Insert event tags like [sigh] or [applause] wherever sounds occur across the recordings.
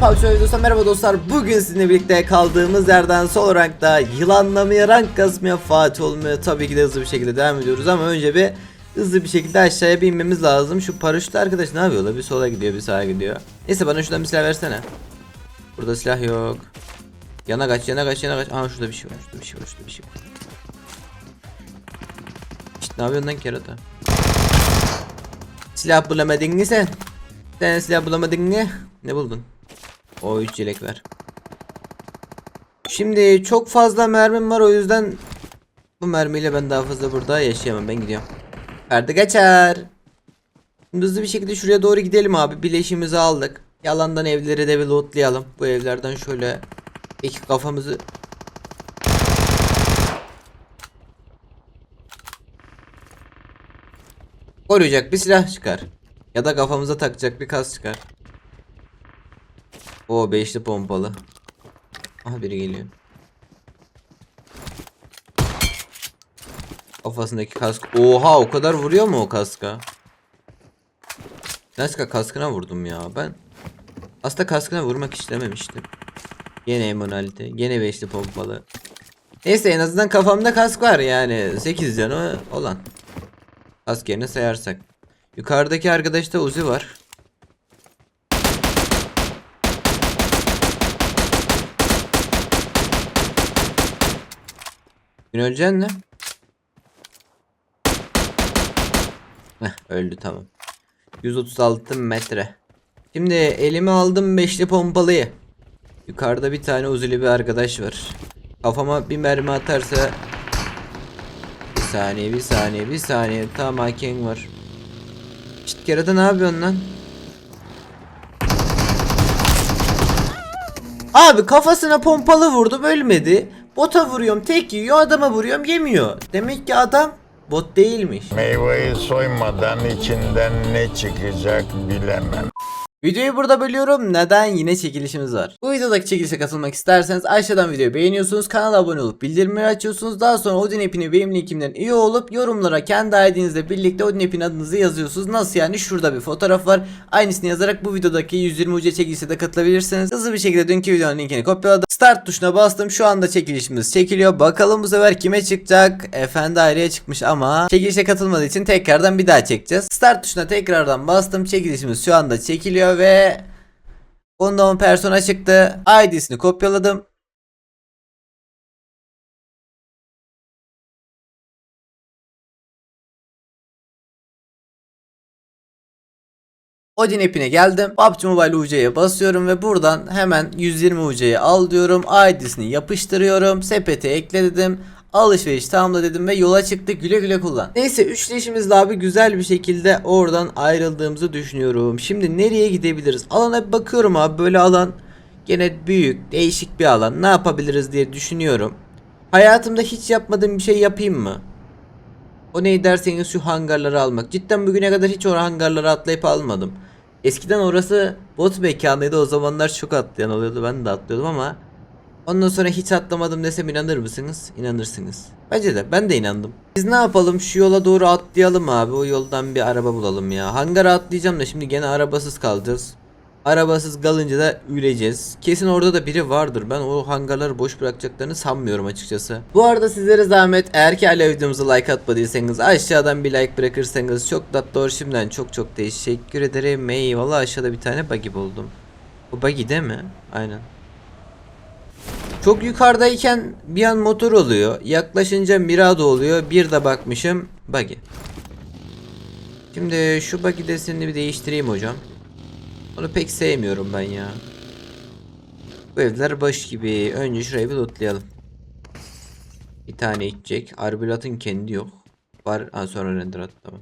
PUBG videosuna merhaba dostlar. Bugün sizinle birlikte kaldığımız yerden olarak da yılanlamaya, rank kasmaya, Fatih olmaya tabii ki de hızlı bir şekilde devam ediyoruz ama önce bir hızlı bir şekilde aşağıya binmemiz lazım. Şu paraşütlü arkadaş ne yapıyor la? Bir sola gidiyor, bir sağa gidiyor. Neyse bana şuradan bir silah versene. Burada silah yok. Yana kaç, yana kaç, yana kaç. Aa şurada bir şey var, şurada bir şey var, şurada bir şey var. İşte ne yapıyorsun lan kerata? Silah bulamadın mı sen? Sen silah bulamadın mı? Ne buldun? O 3 yelek ver. Şimdi çok fazla mermim var o yüzden bu mermiyle ben daha fazla burada yaşayamam ben gidiyorum. Perde geçer. Şimdi hızlı bir şekilde şuraya doğru gidelim abi. Bileşimizi aldık. Yalandan evleri de bir lootlayalım. Bu evlerden şöyle iki kafamızı koruyacak bir silah çıkar. Ya da kafamıza takacak bir kas çıkar. O beşli pompalı. Aha biri geliyor. Kafasındaki kask. Oha o kadar vuruyor mu o kaska? Kaska kaskına vurdum ya ben. Aslında kaskına vurmak istememiştim. Gene emonalite. Gene beşli pompalı. Neyse en azından kafamda kask var yani. 8 canı olan. Kask yerine sayarsak. Yukarıdaki arkadaşta Uzi var. Gün öleceksin mi? Heh, öldü tamam. 136 metre. Şimdi elime aldım beşli pompalıyı. Yukarıda bir tane uzili bir arkadaş var. Kafama bir mermi atarsa bir saniye bir saniye bir saniye tam hakem var. Şşt kerata ne yapıyorsun lan? Abi kafasına pompalı vurdum ölmedi. Bota vuruyorum tek yiyor adama vuruyorum yemiyor. Demek ki adam bot değilmiş. Meyveyi soymadan içinden ne çıkacak bilemem. Videoyu burada bölüyorum. Neden? Yine çekilişimiz var. Bu videodaki çekilişe katılmak isterseniz aşağıdan videoyu beğeniyorsunuz. Kanala abone olup bildirimleri açıyorsunuz. Daha sonra Odin app'ini benim linkimden üye olup yorumlara kendi ID'nizle birlikte Odin app'in adınızı yazıyorsunuz. Nasıl yani? Şurada bir fotoğraf var. Aynısını yazarak bu videodaki 120 UC çekilişe de katılabilirsiniz. Hızlı bir şekilde dünkü videonun linkini kopyaladım. Start tuşuna bastım. Şu anda çekilişimiz çekiliyor. Bakalım bu sefer kime çıkacak? Efendi ayrıya çıkmış ama çekilişe katılmadığı için tekrardan bir daha çekeceğiz. Start tuşuna tekrardan bastım. Çekilişimiz şu anda çekiliyor ve Onda 10 persona çıktı. ID'sini kopyaladım. Odin app'ine geldim. PUBG Mobile UC'ye basıyorum ve buradan hemen 120 UC'yi al diyorum. ID'sini yapıştırıyorum. Sepete ekledim. Alışveriş tamamla dedim ve yola çıktık güle güle kullan. Neyse üçleşimizle abi güzel bir şekilde oradan ayrıldığımızı düşünüyorum. Şimdi nereye gidebiliriz? Alana bir bakıyorum abi böyle alan gene büyük değişik bir alan. Ne yapabiliriz diye düşünüyorum. Hayatımda hiç yapmadığım bir şey yapayım mı? O ne derseniz şu hangarları almak. Cidden bugüne kadar hiç o hangarları atlayıp almadım. Eskiden orası bot mekanıydı o zamanlar çok atlayan oluyordu ben de atlıyordum ama Ondan sonra hiç atlamadım desem inanır mısınız? İnanırsınız. Bence de ben de inandım. Biz ne yapalım şu yola doğru atlayalım abi o yoldan bir araba bulalım ya. Hangara atlayacağım da şimdi gene arabasız kalacağız. Arabasız kalınca da üreyeceğiz. Kesin orada da biri vardır. Ben o hangarları boş bırakacaklarını sanmıyorum açıkçası. Bu arada sizlere zahmet eğer ki hala videomuza like atmadıysanız aşağıdan bir like bırakırsanız çok tatlı olur. Şimdiden çok çok teşekkür ederim. Eyvallah aşağıda bir tane buggy buldum. Bu buggy değil mi? Aynen. Çok yukarıdayken bir an motor oluyor. Yaklaşınca Mirado oluyor. Bir de bakmışım buggy. Şimdi şu buggy desenini bir değiştireyim hocam. Onu pek sevmiyorum ben ya. Bu evler baş gibi. Önce şurayı bir lootlayalım. Bir tane içecek. Arbulatın kendi yok. Var. Ha, sonra render at tamam.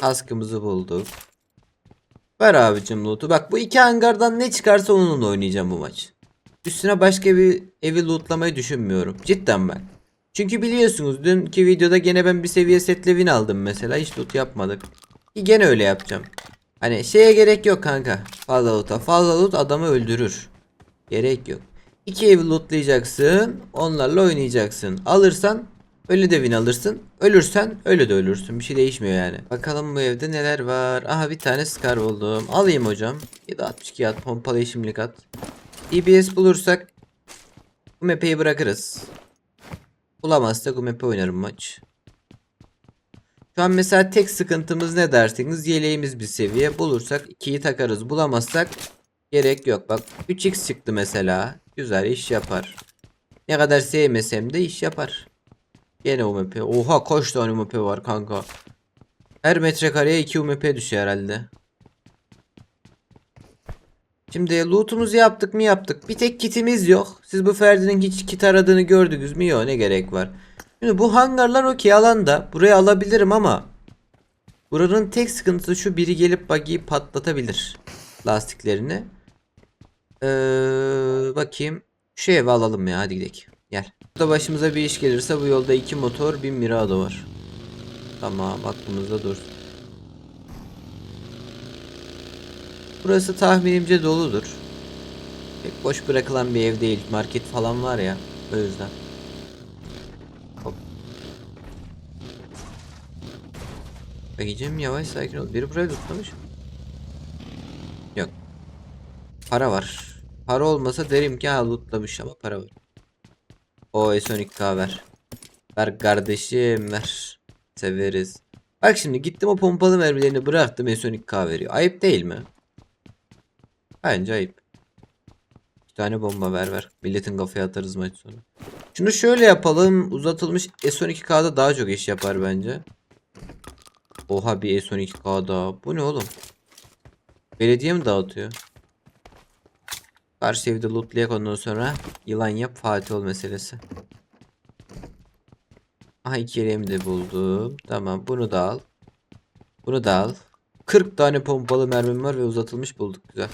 Kaskımızı bulduk. Ver abicim loot'u. Bak bu iki hangardan ne çıkarsa onunla oynayacağım bu maç. Üstüne başka bir evi lootlamayı düşünmüyorum. Cidden ben. Çünkü biliyorsunuz dünkü videoda gene ben bir seviye setle aldım mesela. Hiç loot yapmadık. Ki gene öyle yapacağım. Hani şeye gerek yok kanka. Fazla loot'a. Fazla loot adamı öldürür. Gerek yok. İki evi lootlayacaksın. Onlarla oynayacaksın. Alırsan Öyle de win alırsın. Ölürsen öyle de ölürsün. Bir şey değişmiyor yani. Bakalım bu evde neler var. Aha bir tane Scar buldum. Alayım hocam. 762 at. Pompalı şimdilik at. DBS bulursak bu map'i bırakırız. Bulamazsak bu map'i oynarım maç. Şu an mesela tek sıkıntımız ne derseniz yeleğimiz bir seviye. Bulursak 2'yi takarız. Bulamazsak gerek yok. Bak 3x çıktı mesela. Güzel iş yapar. Ne kadar sevmesem de iş yapar. Gene UMP. Oha kaç tane UMP var kanka. Her metrekareye 2 UMP düşüyor herhalde. Şimdi loot'umuzu yaptık mı yaptık. Bir tek kitimiz yok. Siz bu Ferdi'nin hiç kit aradığını gördünüz mü? Yok ne gerek var. Şimdi bu hangarlar okey alanda. Buraya alabilirim ama buranın tek sıkıntısı şu biri gelip buggy'yi patlatabilir. Lastiklerini. Ee, bakayım. Şu evi alalım ya hadi gidelim. Gel. Burada başımıza bir iş gelirse bu yolda iki motor bir Mirado var. Tamam aklımızda dursun. Burası tahminimce doludur. Pek boş bırakılan bir ev değil. Market falan var ya. O yüzden. Hop. Yavaş sakin ol. Biri burayı tutmamış. Yok. Para var. Para olmasa derim ki ha lootlamış ama para var. O S12K ver. Ver kardeşim ver. Severiz. Bak şimdi gittim o pompalı mermilerini bıraktım S12K veriyor. Ayıp değil mi? Bence ayıp. Bir tane bomba ver ver. Milletin kafaya atarız maç sonu. Şunu şöyle yapalım. Uzatılmış S12K'da daha çok iş yapar bence. Oha bir S12K daha. Bu ne oğlum? Belediye mi dağıtıyor? Karşı evde lootlayak ondan sonra yılan yap Fatih ol meselesi. Aha iki yeleğimi de buldum. Tamam bunu da al. Bunu da al. 40 tane pompalı mermim var ve uzatılmış bulduk güzel.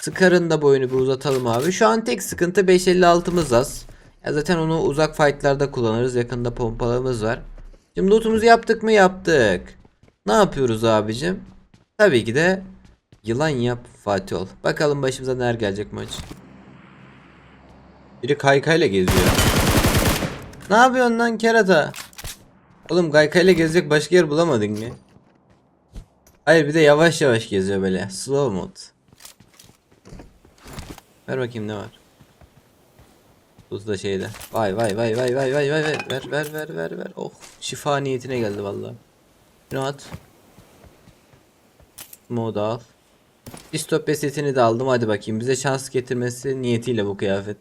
Scar'ın da boyunu bir uzatalım abi. Şu an tek sıkıntı 556'mız az. Ya zaten onu uzak fightlarda kullanırız. Yakında pompalımız var. Şimdi lootumuzu yaptık mı? Yaptık. Ne yapıyoruz abicim? Tabii ki de yılan yap Fatih ol. Bakalım başımıza neler gelecek maç. Biri kaykayla geziyor. Ne yapıyorsun lan kerata? Oğlum kaykayla gezecek başka yer bulamadın mı? Hayır bir de yavaş yavaş geziyor böyle. Slow mod. Ver bakayım ne var. Tuz da şeyde. Vay vay vay vay vay vay vay. Ver ver ver ver ver. Oh şifa niyetine geldi vallahi. Şunu at. Moda al. Distopya setini de aldım. Hadi bakayım. Bize şans getirmesi niyetiyle bu kıyafet.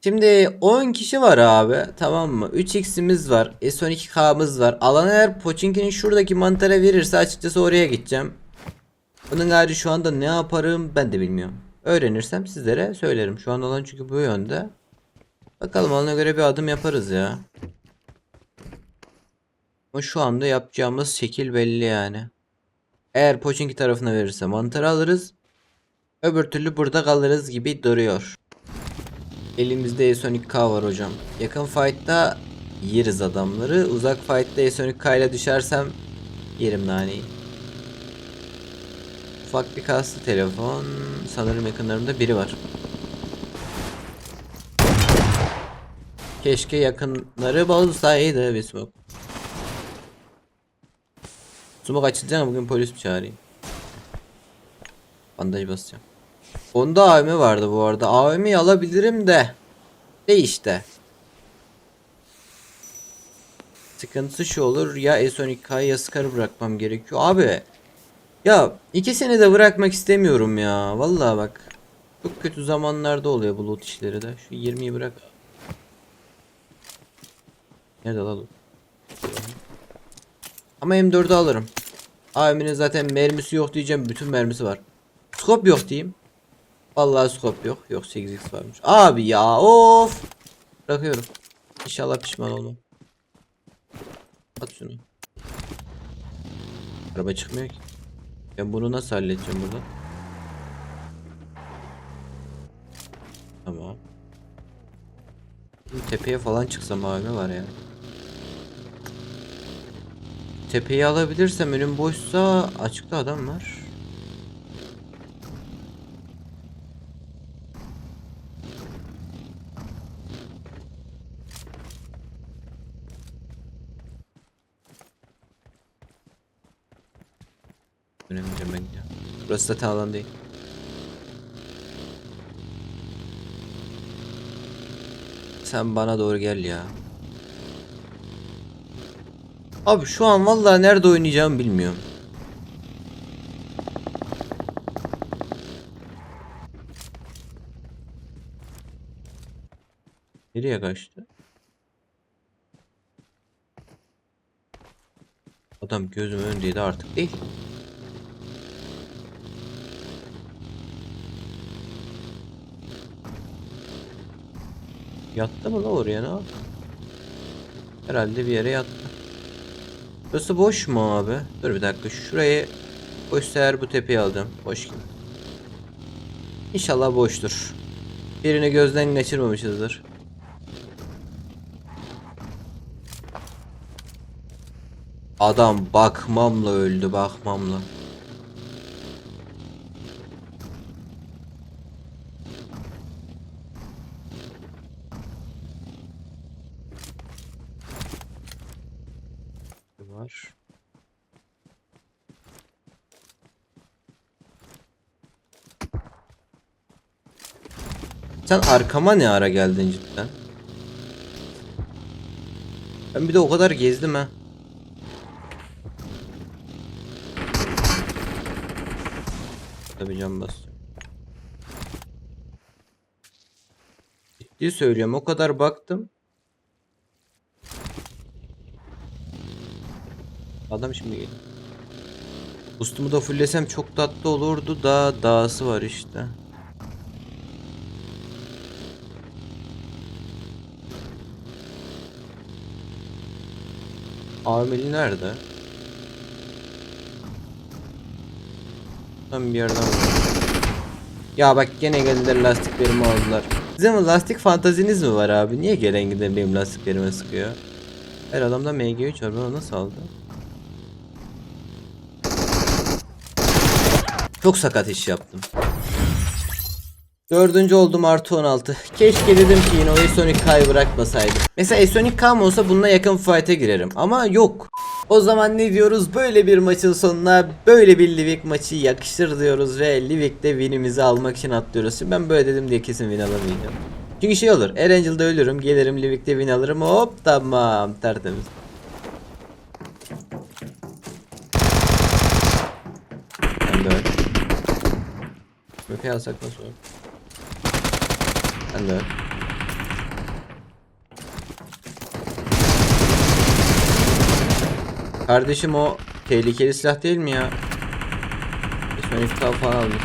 Şimdi 10 kişi var abi. Tamam mı? 3x'imiz var. S12k'mız var. Alan eğer Pochinki'nin şuradaki mantara verirse açıkçası oraya gideceğim. Bunun harici şu anda ne yaparım ben de bilmiyorum. Öğrenirsem sizlere söylerim. Şu an alan çünkü bu yönde. Bakalım ona göre bir adım yaparız ya. Ama şu anda yapacağımız şekil belli yani. Eğer Pochinki tarafına verirse mantarı alırız. Öbür türlü burada kalırız gibi duruyor. Elimizde S12K var hocam. Yakın fight'ta yeriz adamları. Uzak fight'ta S12K ile düşersem yerim naneyi. Ufak bir kaslı telefon. Sanırım yakınlarımda biri var. Keşke yakınları olsaydı bir smoke. Smoke açılacak ama bugün polis mi çağırayım? Bandaj basacağım. Onda AVM vardı bu arada. AVM'yi alabilirim de. De işte. Sıkıntısı şu olur. Ya S12K'yı ya Scar'ı bırakmam gerekiyor. Abi. Ya ikisini de bırakmak istemiyorum ya. Vallahi bak. Çok kötü zamanlarda oluyor bu loot işleri de. Şu 20'yi bırak. Nerede lan loot? Ama M4'ü alırım. AVM'nin zaten mermisi yok diyeceğim. Bütün mermisi var. Scope yok diyeyim. Vallahi scope yok. Yok 8x varmış. Abi ya of. Bırakıyorum. İnşallah pişman olmam. At şunu. Araba çıkmıyor ki. Ben bunu nasıl halledeceğim burada? Tamam. Tepeye falan çıksam abi var ya. Tepeyi alabilirsem önüm boşsa açıkta adam var. Oynayacağım ben ya. Burası zaten alan değil. Sen bana doğru gel ya. Abi şu an vallahi nerede oynayacağımı bilmiyorum. Nereye kaçtı? Adam gözüm önündeydi artık değil. Yattı mı la oraya ne? Herhalde bir yere yattı. Burası boş mu abi? Dur bir dakika şurayı boşsa eğer bu tepeyi alacağım. Boş gibi. İnşallah boştur. Birini gözden geçirmemişizdir. Adam bakmamla öldü bakmamla. Var. Sen arkama ne ara geldin cidden? Ben bir de o kadar gezdim ha. Tabii can basıyor. Ciddi söylüyorum o kadar baktım. Adam şimdi geliyor. Boost'umu da fulllesem çok tatlı olurdu da dağısı var işte. Ameli nerede? Tam bir yerden. Ya bak gene geldiler lastiklerimi aldılar. Sizin lastik fantaziniz mi var abi? Niye gelen giden benim lastiklerime sıkıyor? Her adamda MG3 var ben nasıl aldım? Çok sakat iş yaptım. Dördüncü oldum artı 16. Keşke dedim ki yine o Sonic K'yı bırakmasaydım. Mesela Sonic K olsa bununla yakın fight'e girerim. Ama yok. O zaman ne diyoruz? Böyle bir maçın sonuna böyle bir Livik maçı yakışır diyoruz ve Livik'te winimizi almak için atlıyoruz. Şimdi ben böyle dedim diye kesin win alamayacağım. Çünkü şey olur. Erangel'da ölürüm. Gelirim Livik'te win alırım. Hop tamam. Tertemiz. Ben de öyle. Mükemmel alsak nasıl olur? Ben de. Kardeşim o tehlikeli silah değil mi ya? Sonic Tav falan almış.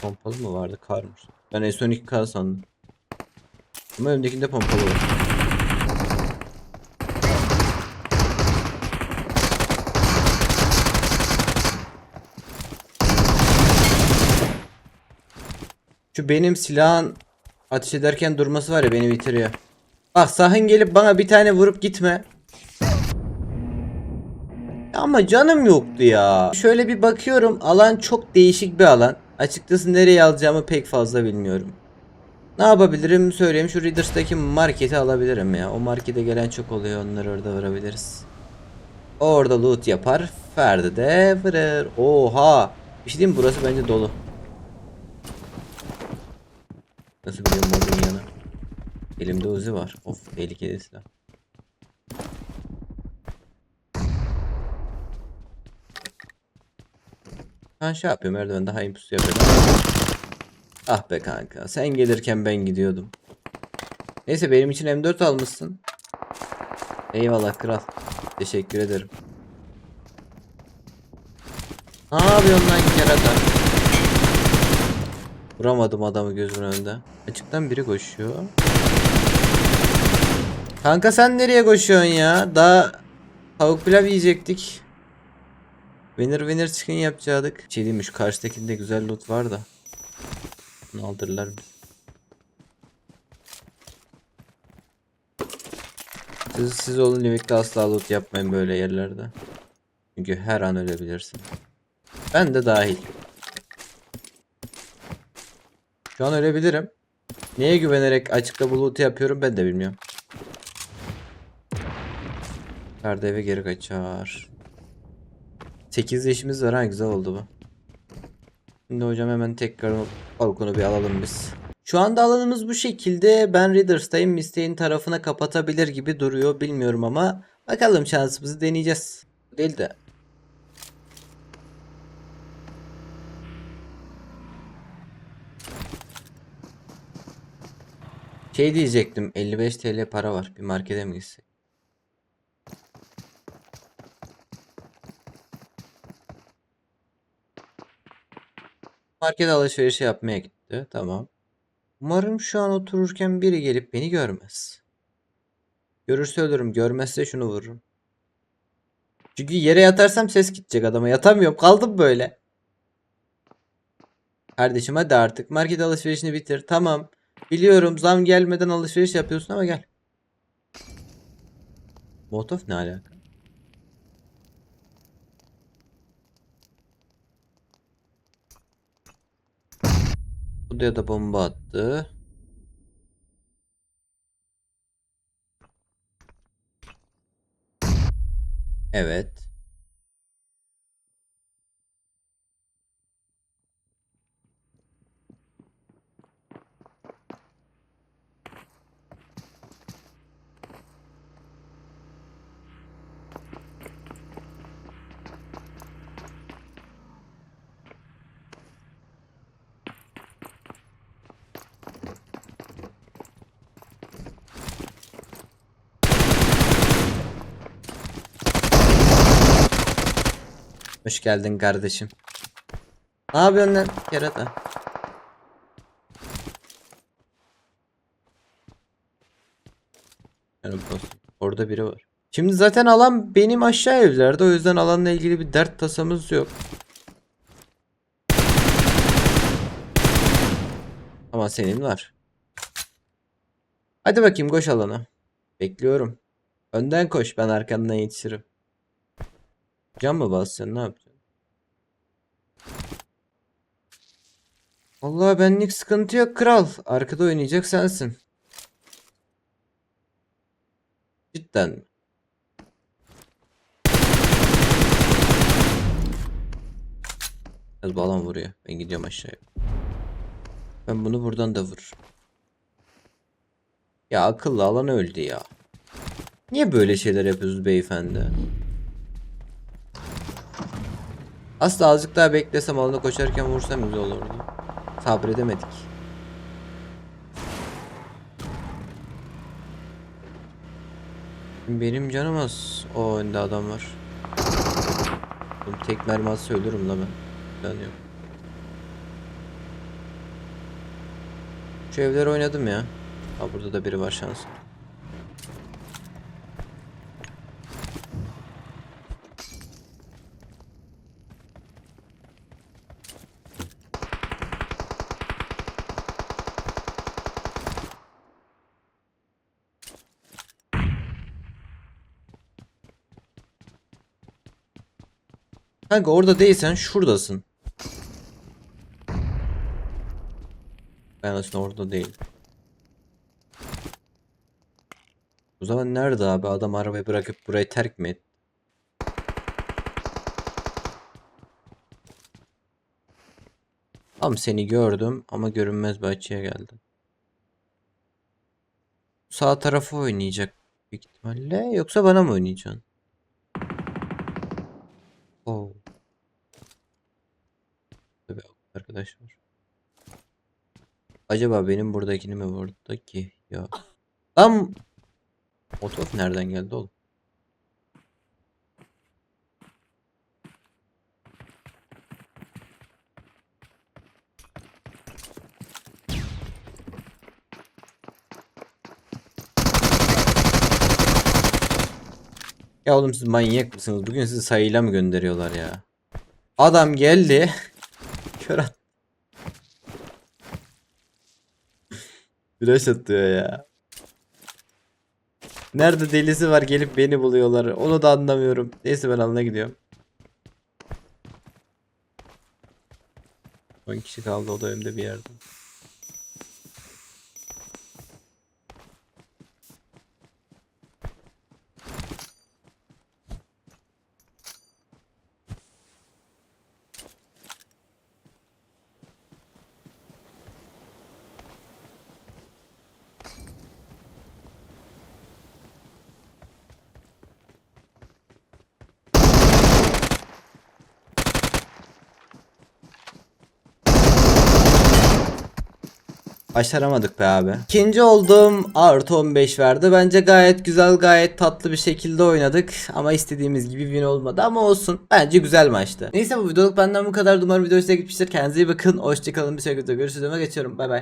Pompalı mı vardı? Karmış. Ben S12 K sandım. Ama önündekinde pompalı var. Şu benim silahın ateş ederken durması var ya beni bitiriyor. Bak sahın gelip bana bir tane vurup gitme. Ama canım yoktu ya. Şöyle bir bakıyorum alan çok değişik bir alan. Açıkçası nereye alacağımı pek fazla bilmiyorum. Ne yapabilirim söyleyeyim şu Readers'taki marketi alabilirim ya. O markete gelen çok oluyor onları orada vurabiliriz. Orada loot yapar. Ferdi de vurur. Oha. Bir şey mi? burası bence dolu. Nasıl biliyorum modun yanı? Elimde uzi var. Of tehlikeli silah. Ben şey yapıyorum merdiven daha iyi pusu yapıyorum. Ah be kanka sen gelirken ben gidiyordum. Neyse benim için M4 almışsın. Eyvallah kral. Teşekkür ederim. Ne yapıyorsun lan kerata? Vuramadım adamı gözümün önünde. Açıktan biri koşuyor. Kanka sen nereye koşuyorsun ya? Daha tavuk pilav yiyecektik. Winner winner chicken yapacaktık. Şey diyeyim şu karşıdakinde güzel loot var da. Bunu aldırırlar mı? Siz, siz olun Livik'te asla loot yapmayın böyle yerlerde. Çünkü her an ölebilirsin. Ben de dahil. Şu an ölebilirim. Neye güvenerek açıkta bulutu yapıyorum ben de bilmiyorum. Ferdi eve geri kaçar. 8 işimiz var ha güzel oldu bu. Şimdi hocam hemen tekrar balkonu bir alalım biz. Şu anda alanımız bu şekilde. Ben Readers'tayım. Misteğin tarafına kapatabilir gibi duruyor. Bilmiyorum ama bakalım şansımızı deneyeceğiz. Değil de. Şey diyecektim. 55 TL para var. Bir markete mi gitsek? Market alışverişi yapmaya gitti. Tamam. Umarım şu an otururken biri gelip beni görmez. Görürse ölürüm. Görmezse şunu vururum. Çünkü yere yatarsam ses gidecek adama. Yatamıyorum. Kaldım böyle. Kardeşim hadi artık market alışverişini bitir. Tamam. Biliyorum zam gelmeden alışveriş yapıyorsun ama gel. Motof ne alaka? Buraya da bomba attı. Evet. Hoş geldin kardeşim. Ne yapıyorsun lan kerata? Orada biri var. Şimdi zaten alan benim aşağı evlerde. O yüzden alanla ilgili bir dert tasamız yok. Ama senin var. Hadi bakayım koş alana. Bekliyorum. Önden koş ben arkandan yetişirim. Cam mı basacaksın ne yapacaksın? Vallahi benlik sıkıntı yok kral. Arkada oynayacak sensin. Cidden mi? Biraz balon vuruyor. Ben gidiyorum aşağıya. Ben bunu buradan da vururum. Ya akıllı alan öldü ya. Niye böyle şeyler yapıyoruz beyefendi? Aslında azıcık daha beklesem alana koşarken vursam güzel olurdu. Sabredemedik. Benim canım az. O önde adam var. Oğlum tek mermi atsa ölürüm la ben. Yok. Şu evleri oynadım ya. Ha burada da biri var şansım. Kanka orada değilsen şuradasın. Ben aslında orada değil. O zaman nerede abi? Adam arabayı bırakıp burayı terk mi etti? Tam seni gördüm ama görünmez bir açıya geldim. Sağ tarafı oynayacak büyük ihtimalle. Yoksa bana mı oynayacaksın? Oo. Tabii arkadaş var. Acaba benim buradakini mi vurdu ki? Ya. Tam Motof nereden geldi oğlum? Ya oğlum siz manyak mısınız? Bugün sizi sayıyla mı gönderiyorlar ya? Adam geldi. [laughs] Kör at. Flash atıyor ya. Nerede delisi var gelip beni buluyorlar. Onu da anlamıyorum. Neyse ben alına gidiyorum. 10 kişi kaldı o da önümde bir yerde. Başaramadık be abi. İkinci oldum. Artı 15 verdi. Bence gayet güzel gayet tatlı bir şekilde oynadık. Ama istediğimiz gibi win olmadı ama olsun. Bence güzel maçtı. Neyse bu videoluk benden bu kadar. Umarım video size gitmiştir. Kendinize iyi bakın. Hoşçakalın. Bir sonraki videoda görüşürüz. Öme geçiyorum. Bay bay.